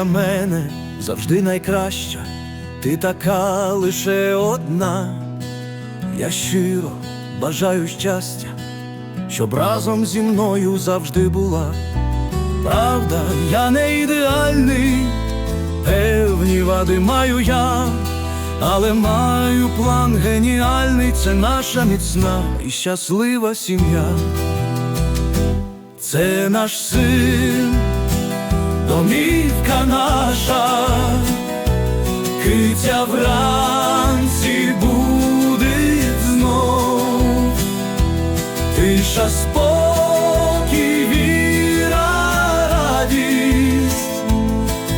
для мене завжди найкраща, ти така лише одна. Я щиро бажаю щастя, щоб разом зі мною завжди була. Правда, я не ідеальний, певні вади маю я, але маю план геніальний, це наша міцна і щаслива сім'я. Це наш син, домівка наша, киця вранці буде знов, тиша спокій, віра, радість,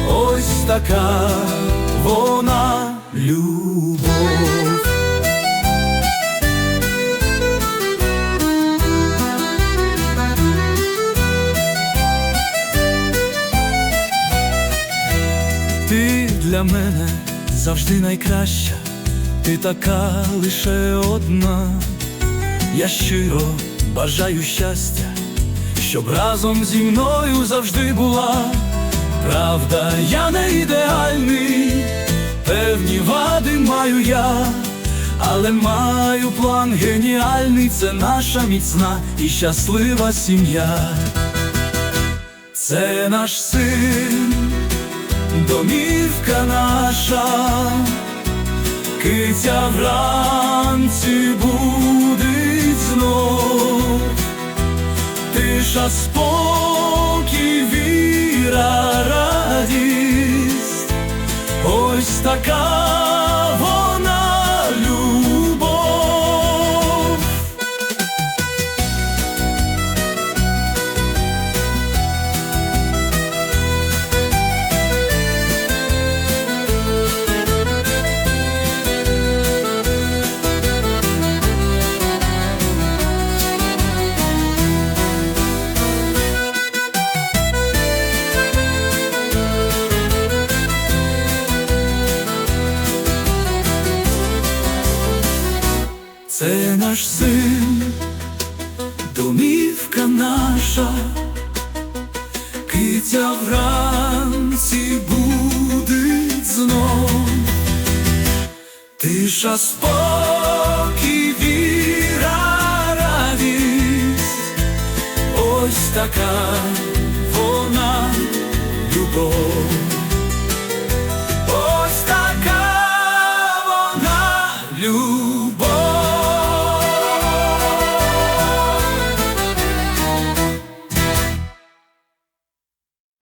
ось така вона любов. Для мене завжди найкраща, ти така лише одна. Я щиро бажаю щастя, щоб разом зі мною завжди була. Правда, я не ідеальний, певні вади маю я, але маю план геніальний, це наша міцна і щаслива сім'я. Це наш син домівка наша, киця вранці будить знов, тиша спокій, віра, радість, ось така Це наш син, домівка наша, киця вранці буде знов, тиша спокій, віра, радість, ось така вона любов.